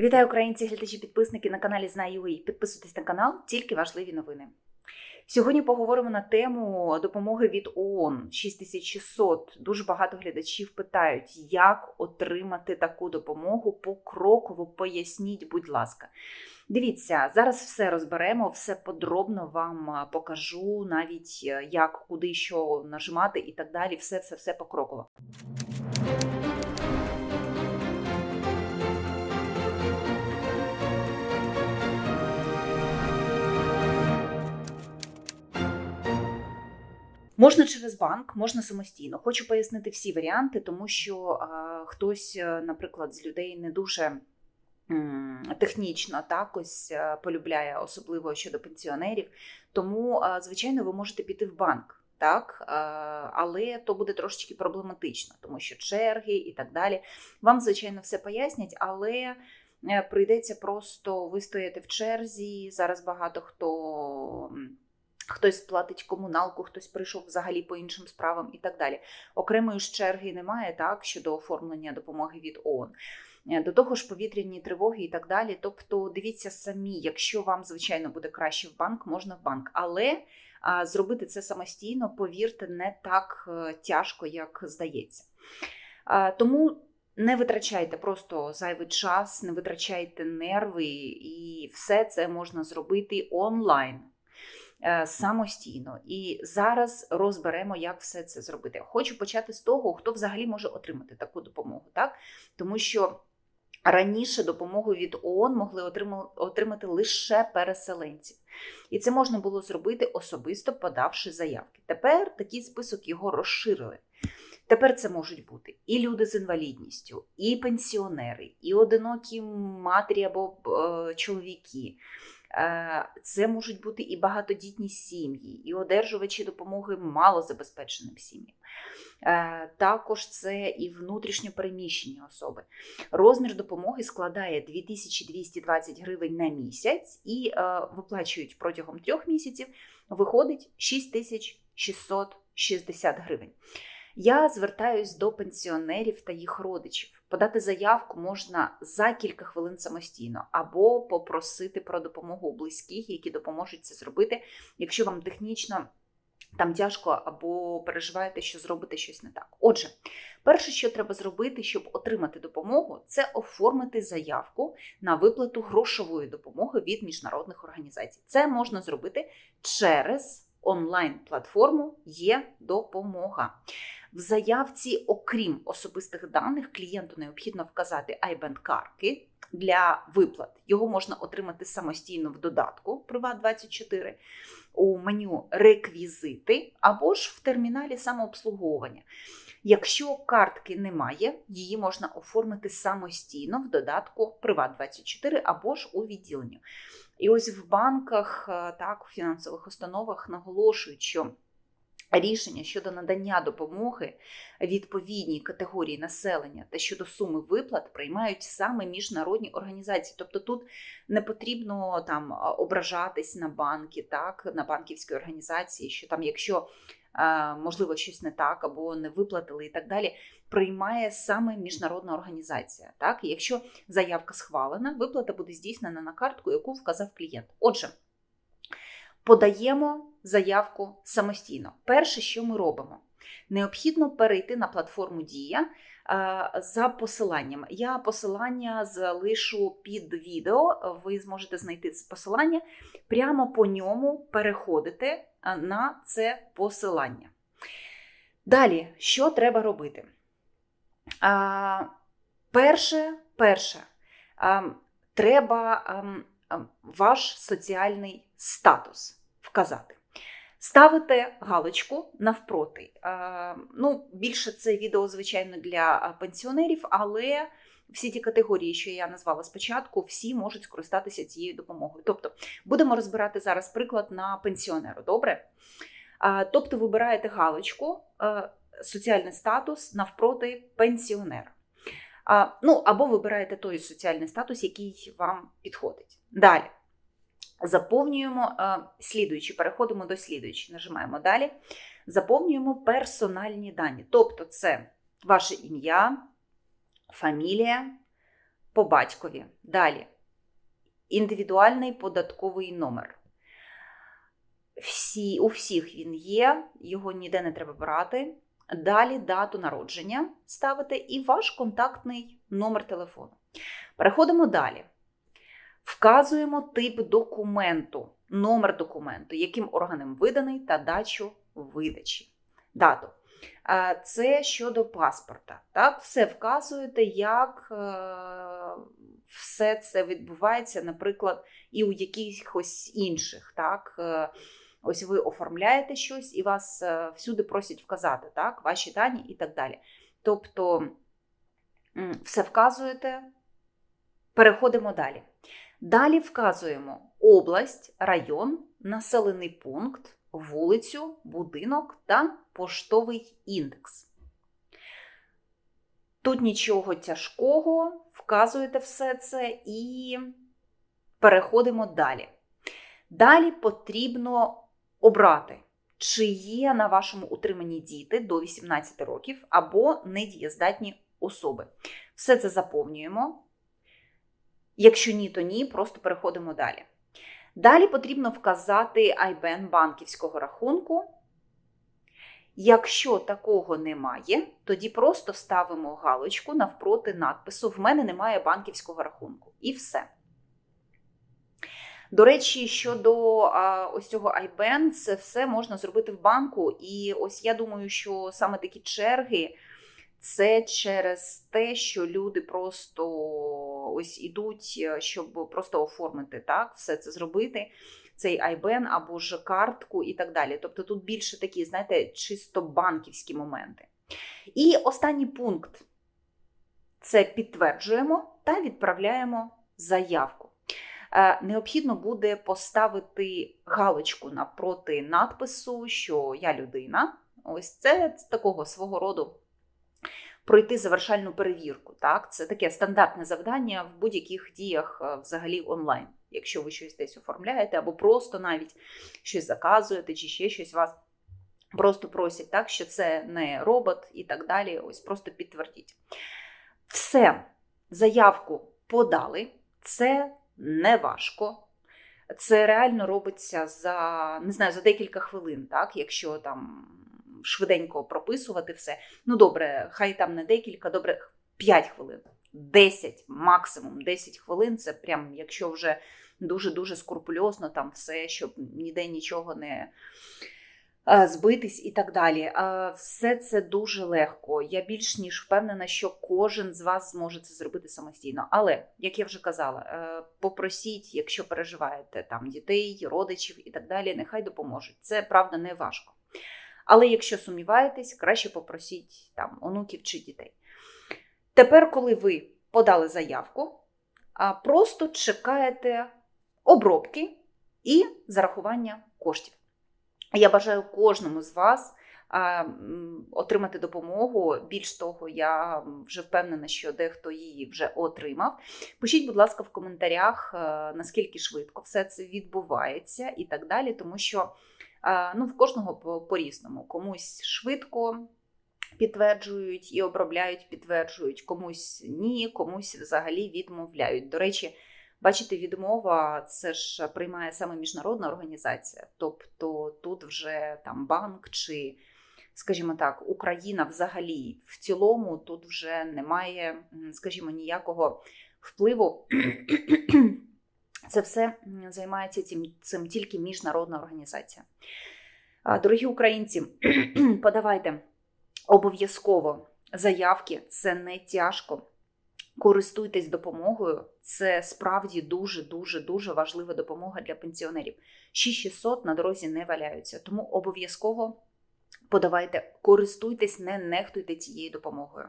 Вітаю українці, глядачі, підписники на каналі Знаю.ua. Підписуйтесь на канал, тільки важливі новини. Сьогодні поговоримо на тему допомоги від ООН 6600. Дуже багато глядачів питають, як отримати таку допомогу покроково. Поясніть, будь ласка. Дивіться, зараз все розберемо, все подробно вам покажу, навіть е, як, куди що нажимати і так далі. Все, все, все покроково. Можна через банк, можна самостійно. Хочу пояснити всі варіанти, тому що хтось, е, наприклад, з людей не дуже технічно так ось е, полюбляє, особливо щодо пенсіонерів. Тому, звичайно, ви можете піти в банк. Так, але то буде трошечки проблематично, тому що черги і так далі. Вам, звичайно, все пояснять, але е, прийдеться просто вистояти в черзі. Зараз багато хто. Хтось платить комуналку, хтось прийшов взагалі по іншим справам і так далі. Окремої ж черги немає так щодо оформлення допомоги від ООН. Е, До того ж, повітряні тривоги і так далі. Тобто, дивіться самі, якщо вам, звичайно, буде краще в банк, можна в банк. Але а, зробити це самостійно, повірте, не так е, тяжко, як здається. Тому не витрачайте просто зайвий час, не витрачайте нерви, і все це можна зробити онлайн. Е, Самостійно і зараз розберемо, як все це зробити. Хочу почати з того, хто взагалі може отримати таку допомогу, так тому що раніше допомогу від ООН могли отримати лише переселенці, і це можна було зробити особисто подавши заявки. Тепер такий список його розширили. Тепер це можуть бути і люди з інвалідністю, і пенсіонери, і одинокі матері або е, чоловіки. Е, Це можуть бути і багатодітні сім'ї, і одержувачі допомоги малозабезпеченим сім'ям. Е, Також це і внутрішньо переміщені особи. Розмір допомоги складає 2220 гривень на місяць і е, виплачують протягом трьох місяців, виходить 6660 гривень. Я звертаюсь до пенсіонерів та їх родичів. Подати заявку можна за кілька хвилин самостійно, або попросити про допомогу у близьких, які допоможуть це зробити, якщо вам технічно там тяжко або переживаєте, що зробите щось не так. Отже, перше, що треба зробити, щоб отримати допомогу, це оформити заявку на виплату грошової допомоги від міжнародних організацій. Це можна зробити через онлайн-платформу є допомога. В заявці, окрім особистих даних, клієнту необхідно вказати IBAN картки для виплат. Його можна отримати самостійно в додатку Приват24 у меню реквізити або ж в терміналі самообслуговування. Якщо картки немає, її можна оформити самостійно в додатку Приват24 або ж у відділенні. І ось в банках, е, так, у фінансових установах наголошують, що рішення щодо надання допомоги відповідній категорії населення та щодо суми виплат приймають саме міжнародні організації. Тобто тут не потрібно там ображатись на банки, так, на банківські організації, що там, якщо можливо щось не так або не виплатили і так далі. Приймає саме міжнародна організація. Так, якщо заявка схвалена, виплата буде здійснена на картку, яку вказав клієнт. Отже, подаємо заявку самостійно. Перше, що ми робимо, необхідно перейти на платформу Дія е, за посиланням. Я посилання залишу під відео. Ви зможете знайти це посилання, прямо по ньому переходите е, на це посилання. Далі, що треба робити? А, перше, перше, а, треба ам, ам, ваш соціальний статус вказати. Ставите галочку навпроти. Ну, більше це відео, звичайно, для пенсіонерів, але всі ті категорії, що я назвала спочатку, всі можуть скористатися цією допомогою. Тобто, будемо розбирати зараз приклад на пенсіонеру. Добре? Тобто, вибираєте галочку. е, Соціальний статус навпроти пенсіонера. Ну, або вибираєте той соціальний статус, який вам підходить. Далі. Заповнюємо е, слідуючі, переходимо до слідуючі, нажимаємо далі. Заповнюємо персональні дані. Тобто, це ваше ім'я, фамілія, по батькові. Далі. Індивідуальний податковий номер. Всі, у всіх він є, його ніде не треба брати. Далі дату народження ставите і ваш контактний номер телефону. Переходимо далі. Вказуємо тип документу, номер документу, яким органом виданий та дачу видачі. Дату. Це щодо паспорта. Так? Все вказуєте, як е, все це відбувається, наприклад, і у якихось інших. Так? Е, Ось ви оформляєте щось і вас е, всюди просять вказати, так, ваші дані і так далі. Тобто все вказуєте, переходимо далі. Далі вказуємо область, район, населений пункт, вулицю, будинок та поштовий індекс. Тут нічого тяжкого, вказуєте все це і переходимо далі. Далі потрібно обрати, чи є на вашому утриманні діти до 18 років або недієздатні особи. Все це заповнюємо. Якщо ні, то ні, просто переходимо далі. Далі потрібно вказати IBAN банківського рахунку. Якщо такого немає, тоді просто ставимо галочку навпроти надпису В мене немає банківського рахунку. І все. До речі, щодо а, ось цього IBAN, це все можна зробити в банку. І ось я думаю, що саме такі черги це через те, що люди просто ось ідуть, щоб просто оформити так, все це зробити. Цей IBAN або ж картку і так далі. Тобто тут більше такі, знаєте, чисто банківські моменти. І останній пункт це підтверджуємо та відправляємо заявку. Е, необхідно буде поставити галочку напроти надпису, що я людина. Ось це такого свого роду пройти завершальну перевірку. Так? Це таке стандартне завдання в будь-яких діях е, взагалі онлайн. Якщо ви щось десь оформляєте, або просто навіть щось заказуєте, чи ще щось вас просто просять, так, що це не робот і так далі. Ось просто підтвердіть. Все, заявку подали, це не важко. Це реально робиться за не знаю, за декілька хвилин, так, якщо там швиденько прописувати все. Ну, добре, хай там не декілька, добре, 5 хвилин, 10, максимум 10 хвилин. Це прям, якщо вже дуже-дуже скрупульозно там все, щоб ніде нічого не збитись і так далі. Все це дуже легко. Я більш ніж впевнена, що кожен з вас зможе це зробити самостійно. Але, як я вже казала, е, попросіть, якщо переживаєте там дітей, родичів і так далі, нехай допоможуть. Це правда не важко. Але якщо сумніваєтесь, краще попросіть там онуків чи дітей. Тепер, коли ви подали заявку, просто чекаєте обробки і зарахування коштів. Я бажаю кожному з вас отримати допомогу. Більш того, я вже впевнена, що дехто її вже отримав. Пишіть, будь ласка, в коментарях, е, наскільки швидко все це відбувається і так далі, тому що ну, в кожного по-різному. Комусь швидко підтверджують і обробляють, підтверджують, комусь ні, комусь взагалі відмовляють. До речі, бачите, відмова це ж приймає саме міжнародна організація, тобто тут вже там банк чи. Скажімо так, Україна взагалі в цілому тут вже немає, скажімо, ніякого впливу це все займається цим, цим тільки міжнародна організація. Дорогі українці, подавайте обов'язково заявки, це не тяжко. Користуйтесь допомогою, це справді дуже-дуже дуже важлива допомога для пенсіонерів. 6600 на дорозі не валяються, тому обов'язково подавайте, користуйтесь, не нехтуйте цією допомогою.